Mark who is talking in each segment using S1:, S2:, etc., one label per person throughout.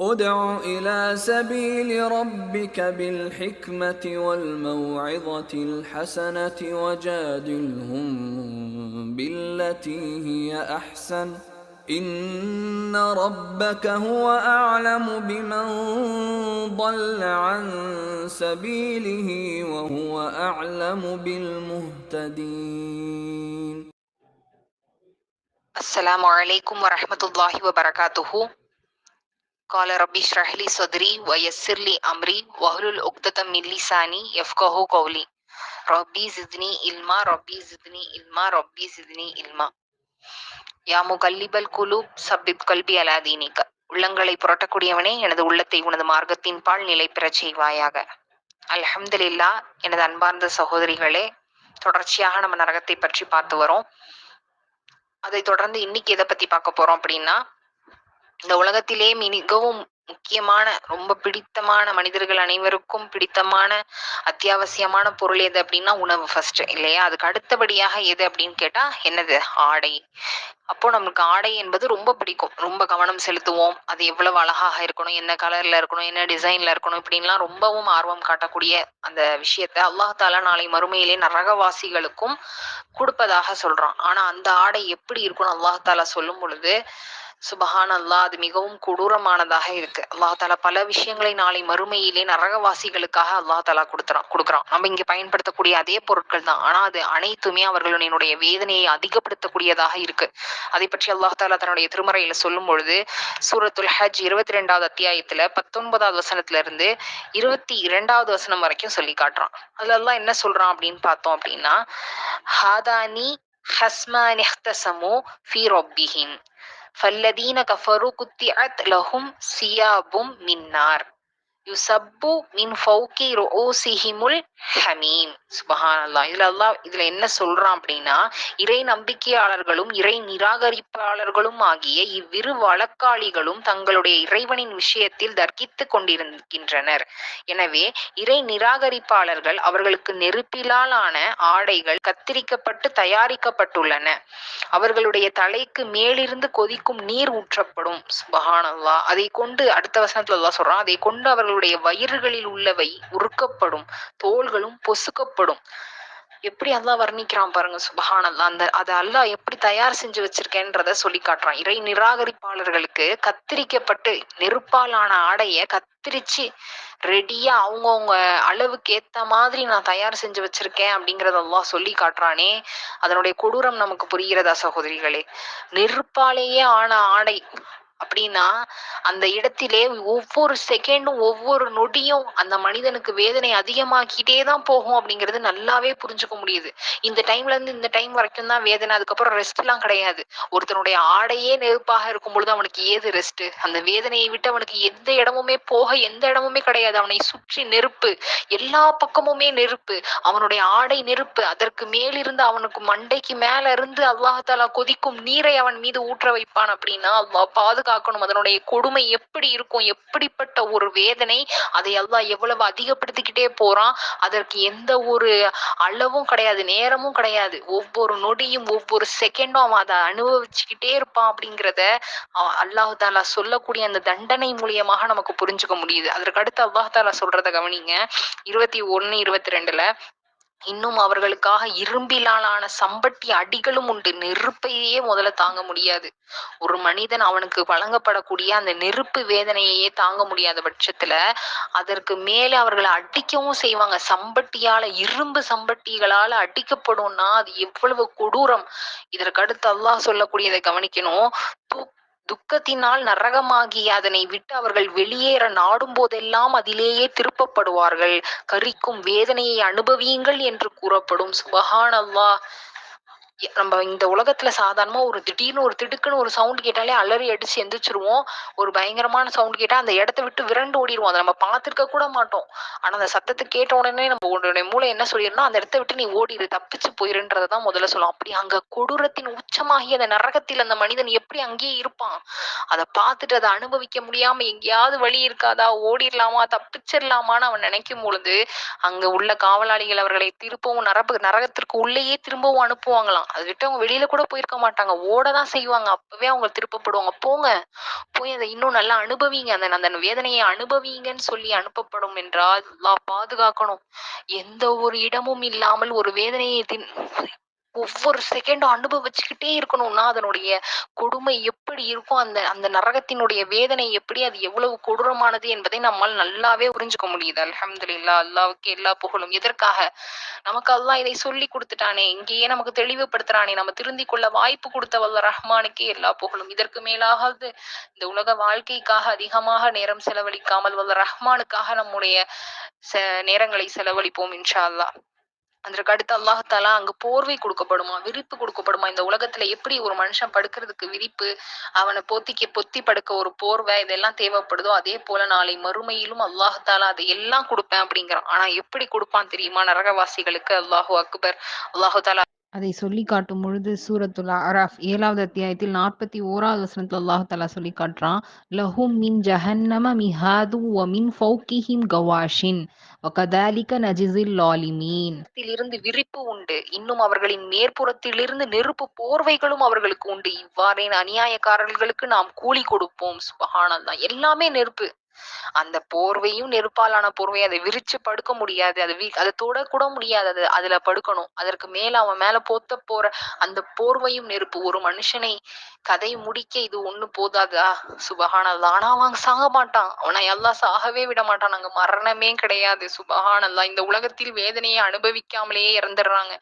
S1: ادع إلى سبيل ربك بالحكمة والموعظة الحسنة وجادلهم بالتي هي أحسن. إن ربك هو أعلم بمن ضل عن سبيله وهو أعلم بالمهتدين.
S2: السلام عليكم ورحمة الله وبركاته. قال ربي اشرح لي صدري ويسر لي أمري واحلل عقدة من لساني يفقه قولي ربي زدني علما ربي زدني علما ربي زدني علما யா முகல்லிபல் குலூப் சப்பித் கல்பி அலா தீனிக உள்ளங்களை புரட்டக்கூடியவனே எனது உள்ளத்தை உனது மார்க்கத்தின் பால் நிலை பெறச் செய்வாயாக அல்ஹம்துலில்லா எனது அன்பார்ந்த சகோதரிகளே தொடர்ச்சியாக நம்ம நரகத்தை பற்றி பார்த்து வரோம் அதை தொடர்ந்து இன்னைக்கு எதை பத்தி பார்க்க போறோம் அப்படின்னா இந்த உலகத்திலே மிகவும் முக்கியமான ரொம்ப பிடித்தமான மனிதர்கள் அனைவருக்கும் பிடித்தமான அத்தியாவசியமான பொருள் எது அப்படின்னா உணவு ஃபர்ஸ்ட் இல்லையா? அதுக்கு அடுத்தபடியாக எது அப்படின்னு கேட்டா என்னது? ஆடை. அப்போ நமக்கு ஆடை என்பது ரொம்ப பிடிக்கும். ரொம்ப கவனம் செலுத்துவோம். அது எவ்வளவு அழகாக இருக்கணும் என்ன கலர்ல இருக்கணும் என்ன டிசைன்ல இருக்கணும் இப்படின்லாம் ரொம்பவும் ஆர்வம் காட்டக்கூடிய அந்த விஷயத்த அல்லாஹ் நாளை மறுமையிலே நரகவாசிகளுக்கும் கொடுப்பதாக சொல்றான். ஆனா அந்த ஆடை எப்படி இருக்கும்னு அல்லாஹ் சொல்லும் பொழுது சுபஹான் அல்லாஹ் அது மிகவும் கொடூரமானதாக இருக்கு. அல்லாஹ் தாலா பல விஷயங்களை நாளை மறுமையிலே நரகவாசிகளுக்காக அல்லாஹ் தாலா கொடுத்துறான் கொடுக்குறான். நம்ம இங்க பயன்படுத்தக்கூடிய அதே பொருட்கள் தான். ஆனா அது அனைத்துமே அவர்களுடைய வேதனையை அதிகப்படுத்தக்கூடியதாக இருக்கு. அதை பற்றி அல்லாஹ் தாலா தன்னுடைய திருமறையில சொல்லும் பொழுது சூரத்துல் ஹஜ் இருபத்தி ரெண்டாவது அத்தியாயத்துல பத்தொன்பதாவது வசனத்துல இருந்து இருபத்தி இரண்டாவது வசனம் வரைக்கும் சொல்லி காட்டுறான். அதுல எல்லாம் என்ன சொல்றான் அப்படின்னு பார்த்தோம் அப்படின்னா ஹாதானி ஹஸ்மான் ஃபி ரொப்பிஹின் فالذين كفروا قطعت لهم ثياب من نار யுசப்பு மின் ஃபௌகி ரோசிஹிமுல் ஹமீம் சுபஹானல்லாஹ் இதுல அல்லாஹ் இதுல என்ன சொல்றான் அப்படின்னா இறை நம்பிக்கையாளர்களும் இறை நிராகரிப்பாளர்களும் ஆகிய இவ்விரு வழக்காளிகளும் தங்களுடைய இறைவனின் விஷயத்தில் தர்க்கித்து கொண்டிருக்கின்றனர் எனவே இறை நிராகரிப்பாளர்கள் அவர்களுக்கு நெருப்பிலாலான ஆடைகள் கத்திரிக்கப்பட்டு தயாரிக்கப்பட்டுள்ளன அவர்களுடைய தலைக்கு மேலிருந்து கொதிக்கும் நீர் ஊற்றப்படும் சுபஹானல்லாஹ் அதை கொண்டு அடுத்த வசனத்துல அல்லாஹ் சொல்றான் அதை கொண்டு அவர்கள் அவர்களுடைய வயிறுகளில் உள்ளவை உருக்கப்படும் தோள்களும் பொசுக்கப்படும். எப்படி அல்லாஹ் வர்ணிக்கிறான் பாருங்க சுபஹான் அந்த அதை அல்லாஹ் எப்படி தயார் செஞ்சு வச்சிருக்கேன்றத சொல்லி காட்டுறான். இறை நிராகரிப்பாளர்களுக்கு கத்திரிக்கப்பட்டு நெருப்பாலான ஆடைய கத்திரிச்சு ரெடியா அவங்கவுங்க அளவுக்கு ஏத்த மாதிரி நான் தயார் செஞ்சு வச்சிருக்கேன் அப்படிங்கறத எல்லாம் சொல்லி காட்டுறானே. அதனுடைய கொடூரம் நமக்கு புரிகிறதா சகோதரிகளே? நெருப்பாலேயே ஆன ஆடை அப்படின்னா அந்த இடத்திலே ஒவ்வொரு செகண்டும் ஒவ்வொரு நொடியும் அந்த மனிதனுக்கு வேதனை அதிகமாக்கிட்டே தான் போகும் அப்படிங்கிறது நல்லாவே புரிஞ்சுக்க முடியுது. இந்த டைம்ல இருந்து இந்த டைம் வரைக்கும் தான் வேதனை அதுக்கப்புறம் ரெஸ்ட் எல்லாம் கிடையாது. ஒருத்தனுடைய ஆடையே நெருப்பாக இருக்கும் பொழுது அவனுக்கு ஏது ரெஸ்ட் அந்த வேதனையை விட்டு அவனுக்கு எந்த இடமுமே போக எந்த இடமுமே கிடையாது. அவனை சுற்றி நெருப்பு எல்லா பக்கமுமே நெருப்பு. அவனுடைய ஆடை நெருப்பு. அதற்கு மேலிருந்து அவனுக்கு மண்டைக்கு மேல இருந்து அல்லாஹாலா கொதிக்கும் நீரை அவன் மீது ஊற்ற வைப்பான் அப்படின்னா அல்லாஹ் பாதுகாக்கணும் அதனுடைய கொடுமை எப்படி இருக்கும்? எப்படிப்பட்ட ஒரு வேதனை? அதை எல்லாம் எவ்வளவு அதிகப்படுத்திக்கிட்டே போறான்? அதற்கு எந்த ஒரு அளவும் கிடையாது நேரமும் கிடையாது. ஒவ்வொரு நொடியும் ஒவ்வொரு செகண்டும் அவன் அதை அனுபவிச்சுக்கிட்டே இருப்பான் அப்படிங்கிறத அல்லாஹாலா சொல்லக்கூடிய அந்த தண்டனை மூலியமாக நமக்கு புரிஞ்சுக்க முடியுது. அதற்கு அடுத்து அல்லாஹ் தாலா சொல்றத கவனிங்க. இருபத்தி ஒன்னு இருபத்தி ரெண்டுல இன்னும் அவர்களுக்காக இரும்பிலான சம்பட்டி அடிகளும் உண்டு. நெருப்பையே முதல்ல தாங்க முடியாது. ஒரு மனிதன் அவனுக்கு வழங்கப்படக்கூடிய அந்த நெருப்பு வேதனையையே தாங்க முடியாத பட்சத்துல அதற்கு மேலே அவர்களை அடிக்கவும் செய்வாங்க. சம்பட்டியால இரும்பு சம்பட்டிகளால அடிக்கப்படும்னா அது எவ்வளவு கொடூரம். இதற்கு அடுத்து அல்லாஹ் சொல்லக்கூடியதை கவனிக்கணும். துக்கத்தினால் நரகமாகிய அதனை விட்டு அவர்கள் வெளியேற நாடும் போதெல்லாம் அதிலேயே திருப்பப்படுவார்கள். கரிக்கும் வேதனையை அனுபவியுங்கள் என்று கூறப்படும். சுபஹான் அல்லாஹ் நம்ம இந்த உலகத்துல சாதாரணமா ஒரு திடீர்னு ஒரு திடுக்குன்னு ஒரு சவுண்ட் கேட்டாலே அலறி அடிச்சு எந்திரிச்சிருவோம். ஒரு பயங்கரமான சவுண்ட் கேட்டா அந்த இடத்த விட்டு விரண்டு ஓடிடுவோம் அதை நம்ம பார்த்துருக்க கூட மாட்டோம். ஆனா அந்த சத்தத்தை கேட்ட உடனே நம்ம உன்னுடைய மூளை என்ன சொல்லிடுனா அந்த இடத்த விட்டு நீ ஓடிடு தப்பிச்சு போயிருன்றதான் முதல்ல சொல்லும் அப்படி அங்க கொடூரத்தின் உச்சமாகி அந்த நரகத்தில் அந்த மனிதன் எப்படி அங்கேயே இருப்பான்? அதை பார்த்துட்டு அதை அனுபவிக்க முடியாம எங்கேயாவது வழி இருக்காதா? ஓடிடலாமா தப்பிச்சிடலாமான்னு அவன் நினைக்கும் பொழுது அங்க உள்ள காவலாளிகள் அவர்களை திருப்பவும் நரபு நரகத்திற்கு உள்ளேயே திரும்பவும் அனுப்புவாங்களாம். தான் அதை விட்டு அவங்க வெளியில கூட போயிருக்க மாட்டாங்க. ஓட தான் செய்வாங்க. அப்பவே அவங்க திருப்பப்படுவாங்க. போங்க. போய் அதை இன்னும் நல்லா அனுபவிங்க. அந்த அந்த வேதனையை அனுபவிங்கன்னு சொல்லி அனுப்பப்படும் என்றால் பாதுகாக்கணும். எந்த ஒரு இடமும் இல்லாமல் ஒரு வேதனையை தின் ஒவ்வொரு செகண்டும் அனுபவிச்சுக்கிட்டே இருக்கணும்னா அதனுடைய கொடுமை எப்படி இருக்கும்? அந்த அந்த நரகத்தினுடைய வேதனை எப்படி? அது எவ்வளவு கொடூரமானது என்பதை நம்மால் நல்லாவே புரிஞ்சுக்க முடியுது. அலமதுல்லா அல்லாவுக்கு எல்லா புகழும். எதற்காக? நமக்கு அல்லாஹ் இதை சொல்லி கொடுத்துட்டானே. இங்கேயே நமக்கு தெளிவுபடுத்துறானே. நம்ம திருந்திக் கொள்ள வாய்ப்பு கொடுத்த வல்ல ரஹ்மானுக்கே எல்லா புகழும். இதற்கு மேலாவது இந்த உலக வாழ்க்கைக்காக அதிகமாக நேரம் செலவழிக்காமல் வல்ல ரஹ்மானுக்காக நம்முடைய நேரங்களை செலவழிப்போம் இன்ஷா அல்லாஹ். அதற்கு அடுத்து அல்லாஹத்தாலா அங்க போர்வை கொடுக்கப்படுமா விரிப்பு கொடுக்கப்படுமா? இந்த உலகத்துல எப்படி ஒரு மனுஷன் படுக்கிறதுக்கு விரிப்பு அவனை பொத்திக்கு பொத்தி படுக்க ஒரு போர்வை இதெல்லாம் தேவைப்படுதோ அதே போல நாளை மறுமையிலும் அல்லாஹ் தாலா அதை எல்லாம் கொடுப்பேன் அப்படிங்கிறான். ஆனா எப்படி கொடுப்பான் தெரியுமா? நரகவாசிகளுக்கு அல்லாஹு அக்பர். அல்லாஹு தாலா
S3: அதை சொல்லி காட்டும் பொழுது சூரத்துல் அராஃப் ஏழாவது அத்தியாயத்தில் நாற்பத்தி ஓராவது வசனத்தில் அல்லாஹ் தலா சொல்லி காட்டுறான். லஹும் மின் ஜஹன்னம மிஹாது வ மின் ஃபௌகிஹிம் கவாஷின் வகதாலிக நஜிசில் லாலிமீன்.
S2: இருந்து விரிப்பு உண்டு. இன்னும் அவர்களின் மேற்புறத்திலிருந்து நெருப்பு போர்வைகளும் அவர்களுக்கு உண்டு. இவ்வாறே அநியாயக்காரர்களுக்கு நாம் கூலி கொடுப்போம். சுபஹானந்தான் எல்லாமே நெருப்பு. அந்த போர்வையும் நெருப்பாலான போர்வை அதை விரிச்சு படுக்க முடியாது. அதை வீ அதை தொட கூட முடியாது. அது அதுல படுக்கணும். அதற்கு மேல அவன் மேல போத்த போற அந்த போர்வையும் நெருப்பு. ஒரு மனுஷனை கதை முடிக்க இது ஒண்ணு போதாதா? சுபஹானல்லா. ஆனா அவன் சாக மாட்டான். அவனை எல்லாம் சாகவே விட மாட்டான். அங்க மரணமே கிடையாது. சுபஹானல்லா. இந்த உலகத்தில் வேதனையை அனுபவிக்காமலேயே இறந்துடுறாங்க.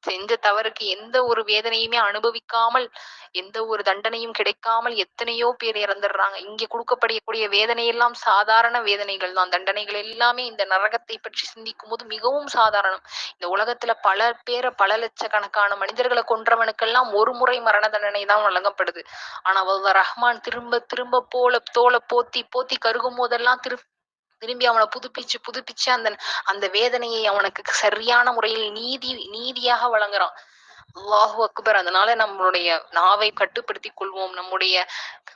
S2: செஞ்ச தவறுக்கு எந்த ஒரு வேதனையுமே அனுபவிக்காமல் எந்த ஒரு தண்டனையும் கிடைக்காமல் எத்தனையோ பேர் இறந்துடுறாங்க. இங்க கொடுக்கப்படக்கூடிய வேதனையெல்லாம் எல்லாம் சாதாரண வேதனைகள் தான். தண்டனைகள் எல்லாமே இந்த நரகத்தை பற்றி சிந்திக்கும் போது மிகவும் சாதாரணம். இந்த உலகத்துல பல பேரை பல லட்சக்கணக்கான மனிதர்களை கொன்றவனுக்கெல்லாம் ஒரு முறை மரண தண்டனை தான் வழங்கப்படுது. ஆனா வல்ல ரஹ்மான் திரும்ப திரும்ப போல தோலை போத்தி போத்தி கருகும் போதெல்லாம் திரு திரும்பி அவனை புதுப்பிச்சு புதுப்பிச்சு அந்த அந்த வேதனையை அவனுக்கு சரியான முறையில் நீதி நீதியாக வழங்குறான். அல்லாஹு அக்பர். அதனால நம்மளுடைய நாவை கட்டுப்படுத்தி கொள்வோம். நம்முடைய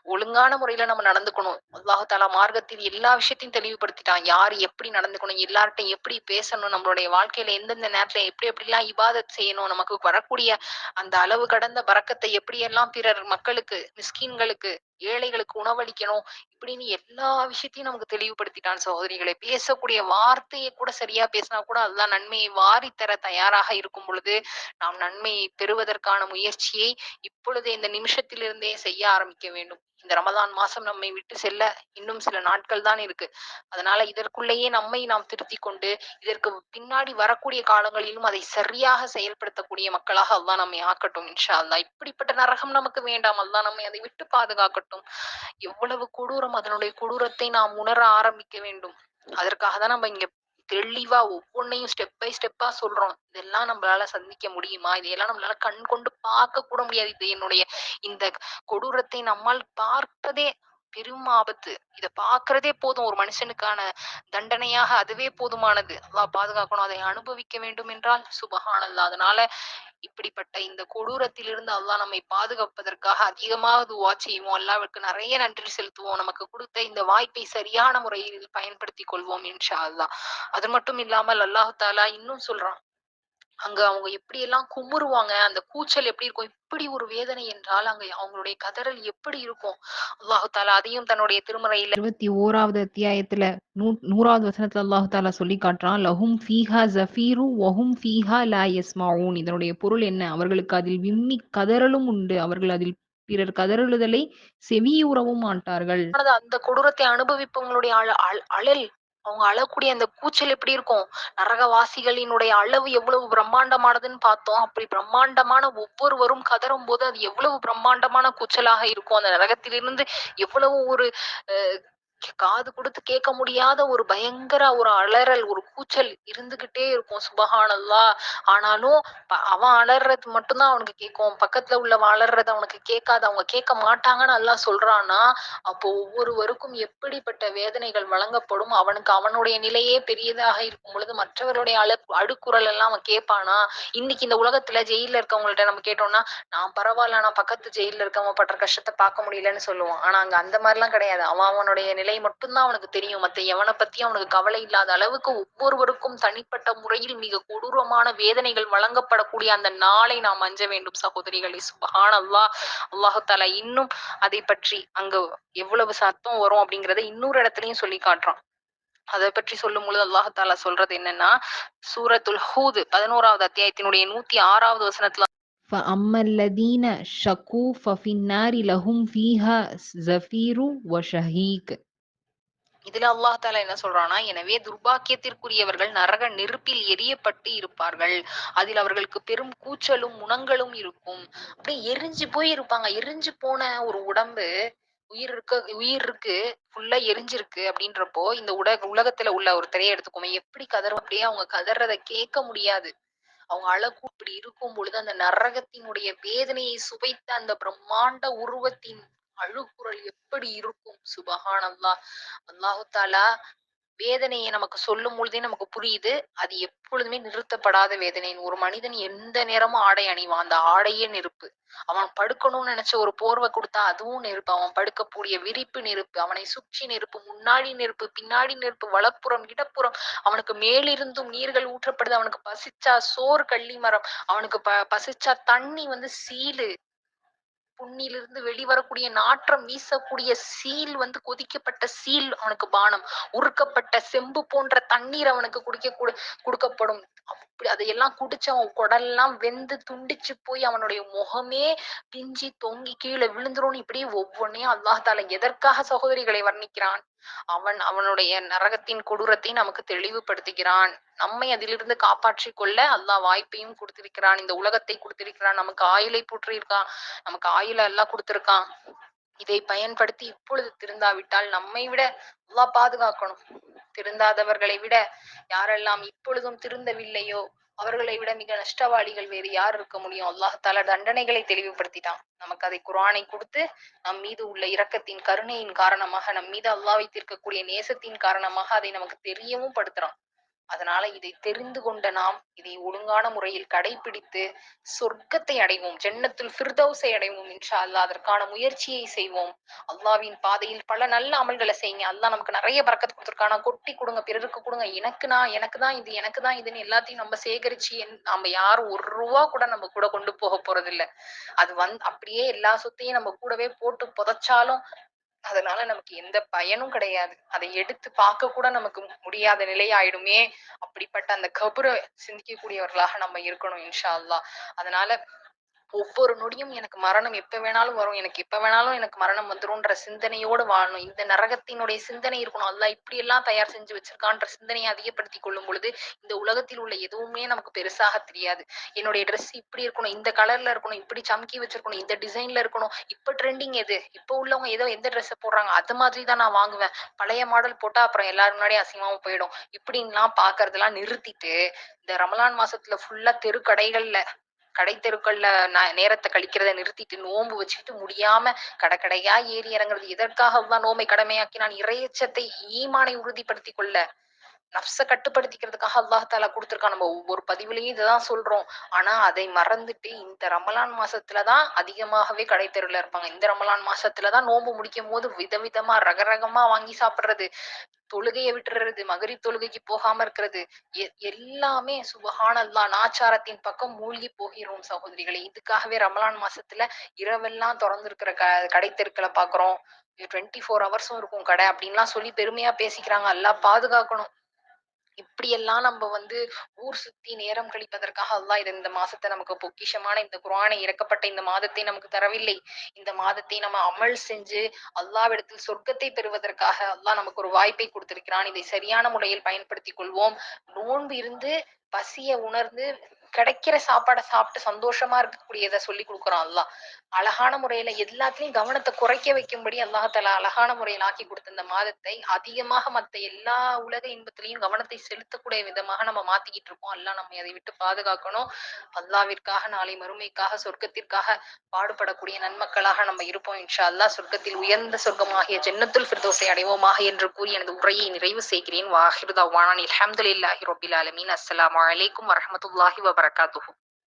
S2: ஒழுங்கான முறையில நம்ம நடந்துக்கணும். அல்லாஹு தாலா மார்க்கத்தில் எல்லா விஷயத்தையும் தெளிவுபடுத்திட்டான். யார் எப்படி நடந்துக்கணும்? எல்லார்ட்டையும் எப்படி பேசணும்? நம்மளுடைய வாழ்க்கையில எந்தெந்த நேரத்துல எப்படி எப்படிலாம் இபாதத் செய்யணும்? நமக்கு வரக்கூடிய அந்த அளவு கடந்த பறக்கத்தை எப்படியெல்லாம் பிறர் மக்களுக்கு மிஸ்கின்களுக்கு ஏழைகளுக்கு உணவளிக்கணும்? இப்படின்னு எல்லா விஷயத்தையும் நமக்கு தெளிவுபடுத்திட்டான் சகோதரிகளை. பேசக்கூடிய வார்த்தையை கூட சரியா பேசினா கூட அதுதான் நன்மையை வாரி தர தயாராக இருக்கும் பொழுது நாம் நன்மையை பெறுவதற்கான முயற்சியை இப்பொழுதே இந்த நிமிஷத்திலிருந்தே செய்ய ஆரம்பிக்க வேண்டும். இந்த ரமதான் மாசம் நம்மை விட்டு செல்ல இன்னும் சில நாட்கள் தான் இருக்கு. அதனால இதற்குள்ளேயே நம்மை நாம் திருத்தி கொண்டு இதற்கு பின்னாடி வரக்கூடிய காலங்களிலும் அதை சரியாக செயல்படுத்தக்கூடிய மக்களாக அல்லா நம்மை ஆக்கட்டும் இன்ஷா அல்லாஹ் இப்படிப்பட்ட நரகம் நமக்கு வேண்டாம். அல்லா நம்மை அதை விட்டு பாதுகாக்கட்டும். எவ்வளவு கொடூரம் அதனுடைய கொடூரத்தை நாம் உணர ஆரம்பிக்க வேண்டும். அதற்காக தான் நம்ம இங்க தெளிவா ஒவ்வொன்னையும் ஸ்டெப் பை ஸ்டெப்பா சொல்றோம். இதெல்லாம் நம்மளால சந்திக்க முடியுமா? இதையெல்லாம் நம்மளால கண் கொண்டு பார்க்க கூட முடியாது. இது என்னுடைய இந்த கொடூரத்தை நம்மால் பார்ப்பதே பெரும் ஆபத்து இத பாக்குறதே போதும். ஒரு மனுஷனுக்கான தண்டனையாக அதுவே போதுமானது. அல்லா பாதுகாக்கணும். அதை அனுபவிக்க வேண்டும் என்றால் சுபஹானல்லா. அதனால இப்படிப்பட்ட இந்த கொடூரத்திலிருந்து அல்லாஹ் நம்மை பாதுகாப்பதற்காக அதிகமாக துவா செய்வோம். அல்லாவிற்கு நிறைய நன்றி செலுத்துவோம். நமக்கு கொடுத்த இந்த வாய்ப்பை சரியான முறையில் பயன்படுத்தி கொள்வோம் இன்ஷா அல்லாஹ். அது மட்டும் இல்லாமல் அல்லாஹ் தாலா இன்னும் சொல்றான். அங்க அவங்க எப்படி எல்லாம் குமுறுவாங்க அந்த கூச்சல் எப்படி இருக்கும் இப்படி ஒரு வேதனை என்றால் அங்க அவங்களுடைய கதறல் எப்படி இருக்கும்? அல்லாஹு தாலா அதையும் தன்னுடைய திருமறையில
S3: இருபத்தி ஓராவது அத்தியாயத்துல நூ நூறாவது வசனத்துல அல்லாஹ் தாலா சொல்லி காட்டுறான் லஹும் ஃபீஹா ஜஃபீரு வஹும் ஃபீஹா லா யஸ்மாஊன். இதனுடைய பொருள் என்ன? அவர்களுக்கு அதில் விம்மி கதறலும் உண்டு. அவர்கள் அதில் பிறர் கதறலுதலை செவியுறவும் மாட்டார்கள்.
S2: அந்த கொடூரத்தை அனுபவிப்பவங்களுடைய அழ அழ- அழல் அவங்க அழக்கூடிய அந்த கூச்சல் எப்படி இருக்கும்? நரகவாசிகளினுடைய அளவு எவ்வளவு பிரம்மாண்டமானதுன்னு பார்த்தோம். அப்படி பிரம்மாண்டமான ஒவ்வொருவரும் கதறும் போது அது எவ்வளவு பிரம்மாண்டமான கூச்சலாக இருக்கும். அந்த நரகத்திலிருந்து எவ்வளவு ஒரு அஹ், காது கொடுத்து கேட்க முடியாத ஒரு பயங்கர ஒரு அலறல் ஒரு கூச்சல் இருந்துகிட்டே இருக்கும். சுபகானல்லா. ஆனாலும் அவன் அலறது மட்டும்தான் அவனுக்கு கேட்கும். பக்கத்துல உள்ளவன் அலறது அவனுக்கு கேட்காது. அவங்க கேட்க மாட்டாங்கன்னு எல்லாம் சொல்றான்னா அப்போ ஒவ்வொருவருக்கும் எப்படிப்பட்ட வேதனைகள் வழங்கப்படும்? அவனுக்கு அவனுடைய நிலையே பெரியதாக இருக்கும் பொழுது மற்றவருடைய அழ அடுக்குறல் எல்லாம் அவன் கேட்பானா? இன்னைக்கு இந்த உலகத்துல ஜெயில இருக்கவங்கள்ட்ட நம்ம கேட்டோம்னா நான் பரவாயில்ல நான் பக்கத்து ஜெயில இருக்கவன் படுற கஷ்டத்தை பார்க்க முடியலன்னு சொல்லுவான். ஆனா அங்க அந்த மாதிரிலாம் கிடையாது. அவன் அவனுடைய நிலை நிலை மட்டும்தான் அவனுக்கு தெரியும் மத்த எவனை பத்தியும் அவனுக்கு கவலை இல்லாத அளவுக்கு ஒவ்வொருவருக்கும் தனிப்பட்ட முறையில் மிக கொடூரமான வேதனைகள் வழங்கப்படக்கூடிய அந்த நாளை நாம் அஞ்ச வேண்டும் சகோதரிகளே சுபஹான் அல்லாஹ் அல்லாஹு தாலா இன்னும் அதை பற்றி அங்க எவ்வளவு சத்தம் வரும் அப்படிங்கறத இன்னொரு இடத்துலயும் சொல்லி காட்டுறான் அதை பற்றி சொல்லும் பொழுது அல்லாஹு தாலா சொல்றது என்னன்னா சூரத்துல் ஹூது பதினோராவது அத்தியாயத்தினுடைய நூத்தி ஆறாவது வசனத்துல
S3: فأما الذين شكوا ففي النار لهم فيها زفير وشهيق
S2: இதுல அல்லாஹ் தாலா என்ன சொல்றான்னா எனவே துர்பாக்கியத்திற்குரியவர்கள் நரக நெருப்பில் எரியப்பட்டு இருப்பார்கள். அதில் அவர்களுக்கு பெரும் கூச்சலும் முனங்களும் இருக்கும். அப்படியே எரிஞ்சு போய் இருப்பாங்க. எரிஞ்சு போன ஒரு உடம்பு உயிர் இருக்க உயிர் இருக்கு ஃபுல்லா எரிஞ்சிருக்கு அப்படின்றப்போ இந்த உலக உலகத்துல உள்ள ஒரு திரையை எடுத்துக்கோமே எப்படி கதறும் அப்படியே அவங்க கதறத கேட்க முடியாது. அவங்க அழகு இப்படி இருக்கும் பொழுது அந்த நரகத்தினுடைய வேதனையை சுவைத்த அந்த பிரம்மாண்ட உருவத்தின் அழுகுறல் எப்படி இருக்கும்? சுபகானந்தா அல்லாஹு தாலா வேதனையை நமக்கு சொல்லும் பொழுதே நமக்கு புரியுது. அது எப்பொழுதுமே நிறுத்தப்படாத வேதனை. ஒரு மனிதன் எந்த நேரமும் ஆடை அணிவான். அந்த ஆடையே நெருப்பு. அவன் படுக்கணும்னு நினைச்ச ஒரு போர்வை கொடுத்தா அதுவும் நெருப்பு. அவன் படுக்கக்கூடிய விரிப்பு நெருப்பு. அவனை சுற்றி நெருப்பு முன்னாடி நெருப்பு பின்னாடி நெருப்பு வலப்புறம் இடப்புறம். அவனுக்கு மேலிருந்தும் நீர்கள் ஊற்றப்படுது. அவனுக்கு பசிச்சா சோறு கள்ளி மரம். அவனுக்கு ப பசிச்சா தண்ணி வந்து சீலு. புண்ணிலிருந்து வெளிவரக்கூடிய நாற்றம் வீசக்கூடிய சீல் வந்து கொதிக்கப்பட்ட சீல் அவனுக்கு பானம். உருக்கப்பட்ட செம்பு போன்ற தண்ணீர் அவனுக்கு குடிக்க கொடுக்கப்படும். அப்படி அதையெல்லாம் குடிச்சு அவன் குடல்லாம் வெந்து துண்டிச்சு போய் அவனுடைய முகமே பிஞ்சி தொங்கி கீழே விழுந்துரும்னு இப்படி ஒவ்வொன்னையும் அல்லாஹால எதற்காக சகோதரிகளை வர்ணிக்கிறான்? அவன் அவனுடைய நரகத்தின் கொடூரத்தை நமக்கு தெளிவுபடுத்துகிறான். நம்மை அதிலிருந்து காப்பாற்றி கொள்ள அல்லாஹ் வாய்ப்பையும் கொடுத்திருக்கிறான். இந்த உலகத்தை கொடுத்திருக்கிறான். நமக்கு ஆயுளை போற்றிருக்கான் நமக்கு ஆயுள எல்லாம் கொடுத்திருக்கான். இதை பயன்படுத்தி இப்பொழுது திருந்தாவிட்டால் நம்மை விட அல்லாஹ் பாதுகாக்கணும். திருந்தாதவர்களை விட யாரெல்லாம் இப்பொழுதும் திருந்தவில்லையோ அவர்களை விட மிக நஷ்டவாளிகள் வேறு யார் இருக்க முடியும்? அல்லாஹ் தண்டனைகளை தெளிவுபடுத்திட்டான். நமக்கு அதை குரானை கொடுத்து நம் மீது உள்ள இரக்கத்தின் கருணையின் காரணமாக நம் மீது அல்லாஹ் வைத்திருக்கக்கூடிய நேசத்தின் காரணமாக அதை நமக்கு தெரியவும் படுத்துறான். அதனால இதை தெரிந்து கொண்ட நாம் இதை ஒழுங்கான முறையில் கடைபிடித்து சொர்க்கத்தை அடைவோம் ஜென்னத்தில் ஃபிர்தௌஸை அடைவோம் இன்ஷா அல்லா அதற்கான முயற்சியை செய்வோம். அல்லாவின் பாதையில் பல நல்ல அமல்களை செய்யுங்க. அல்லா நமக்கு நிறைய பறக்கத்து கொடுத்துருக்கானா. கொட்டி கொடுங்க பிறருக்கு கொடுங்க. எனக்கு நான் எனக்கு தான் இது எனக்கு தான் இதுன்னு எல்லாத்தையும் நம்ம சேகரிச்சு என்- யாரும் ஒரு ரூபா கூட நம்ம கூட கொண்டு போக போறது இல்ல அது வந்து அப்படியே எல்லா சொத்தையும் நம்ம கூடவே போட்டு புதைச்சாலும் அதனால நமக்கு எந்த பயனும் கிடையாது. அதை எடுத்து பார்க்க கூட நமக்கு முடியாத நிலை ஆயிடுமே அப்படிப்பட்ட அந்த கபுரை சிந்திக்கக்கூடியவர்களாக நம்ம இருக்கணும் இன்ஷா அல்லா அதனால ஒவ்வொரு நொடியும் எனக்கு மரணம் எப்ப வேணாலும் வரும். எனக்கு எப்ப வேணாலும் எனக்கு மரணம் வந்துரும்ன்ற சிந்தனையோடு வாழணும். இந்த நரகத்தினுடைய சிந்தனை இருக்கணும். அல்ல இப்படி எல்லாம் தயார் செஞ்சு வச்சிருக்கான்ற சிந்தனையை அதிகப்படுத்தி கொள்ளும் பொழுது இந்த உலகத்தில் உள்ள எதுவுமே நமக்கு பெருசாக தெரியாது. என்னுடைய ட்ரெஸ் இப்படி இருக்கணும் இந்த கலர்ல இருக்கணும் இப்படி சம்கி வச்சிருக்கணும் இந்த டிசைன்ல இருக்கணும். இப்ப ட்ரெண்டிங் எது? இப்ப உள்ளவங்க ஏதோ எந்த ட்ரெஸ் போடுறாங்க? அது மாதிரி தான் நான் வாங்குவேன். பழைய மாடல் போட்டா அப்புறம் எல்லாரும் முன்னாடியே அசிங்கமா போயிடும். இப்படின்லாம் பாக்குறதெல்லாம் நிறுத்திட்டு இந்த ரமலான் மாசத்துல ஃபுல்லா தெருக்கடைகள்ல கடை தெருக்கள்ல ந- நேரத்தை கழிக்கிறத நிறுத்திட்டு நோன்பு வச்சுக்கிட்டு முடியாம கடை ஏறி இறங்குறது. எதற்காக நோமை கடமையாக்கி நான் இறையச்சத்தை ஈமானை உறுதிப்படுத்திக் கொள்ள நப்ச கட்டுப்படுத்திக்கிறதுக்காக அல்லாஹ் தாலா கொடுத்திருக்கான். நம்ம ஒவ்வொரு பதிவுலயும் இதுதான் சொல்றோம். ஆனா அதை மறந்துட்டு இந்த ரமலான் மாசத்துலதான் அதிகமாகவே கடை தெருல இருப்பாங்க. இந்த ரமலான் மாசத்துலதான் நோன்பு முடிக்கும் போது விதவிதமா ரகரகமா வாங்கி சாப்பிடுறது தொழுகையை விட்டுறது மகரி தொழுகைக்கு போகாம இருக்கிறது எ- எல்லாமே சுபஹானல்லா நாச்சாரத்தின் பக்கம் மூழ்கி போகிறோம் சகோதரிகளை. இதுக்காகவே ரமலான் மாசத்துல இரவெல்லாம் திறந்து இருக்கிற க கடை தெருக்களை பாக்குறோம். டுவெண்ட்டி ஃபோர் ஹவர்ஸும் இருக்கும் கடை அப்படின்லாம் சொல்லி பெருமையா பேசிக்கிறாங்க. எல்லாம் பாதுகாக்கணும். இப்படியெல்லாம் நம்ம வந்து ஊர் சுத்தி நேரம் கழிப்பதற்காக அல்லாஹ் இது இந்த மாசத்தை நமக்கு பொக்கிஷமான இந்த குரானை இறக்கப்பட்ட இந்த மாதத்தை நமக்கு தரவில்லை. இந்த மாதத்தை நம்ம அமல் செஞ்சு அல்லாவிடத்தில் சொர்க்கத்தை பெறுவதற்காக அல்லாஹ் நமக்கு ஒரு வாய்ப்பை கொடுத்திருக்கிறான். இதை சரியான முறையில் பயன்படுத்திக் கொள்வோம். நோன்பு இருந்து பசிய உணர்ந்து கிடைக்கிற சாப்பாடை சாப்பிட்டு சந்தோஷமா இருக்கக்கூடியதை சொல்லி கொடுக்குறான் அல்லாஹ். அழகான முறையில எல்லாத்துலயும் கவனத்தை குறைக்க வைக்கும்படி அல்லாஹால அழகான முறையில் ஆக்கி கொடுத்த இந்த மாதத்தை அதிகமாக மத்த எல்லா உலக இன்பத்திலையும் கவனத்தை செலுத்தக்கூடிய விதமாக நம்ம மாத்திக்கிட்டு இருக்கோம். அல்லாஹ் நம்ம அதை விட்டு பாதுகாக்கணும். அல்லாவிற்காக நாளை மறுமைக்காக சொர்க்கத்திற்காக பாடுபடக்கூடிய நன்மக்களாக நம்ம இருப்போம். இன்ஷா அல்லாஹ் சொர்க்கத்தில் உயர்ந்த சொர்க்கமாகிய ஜென்னத்துல் பிரதோசை அடைவோமாக என்று கூறி எனது உரையை நிறைவு செய்கிறேன். வாஹிருதா வானான் அஸ்லாம் வலைக்கும் வரமத்துல்லாஹி அஸ்ஸலாமு para cá do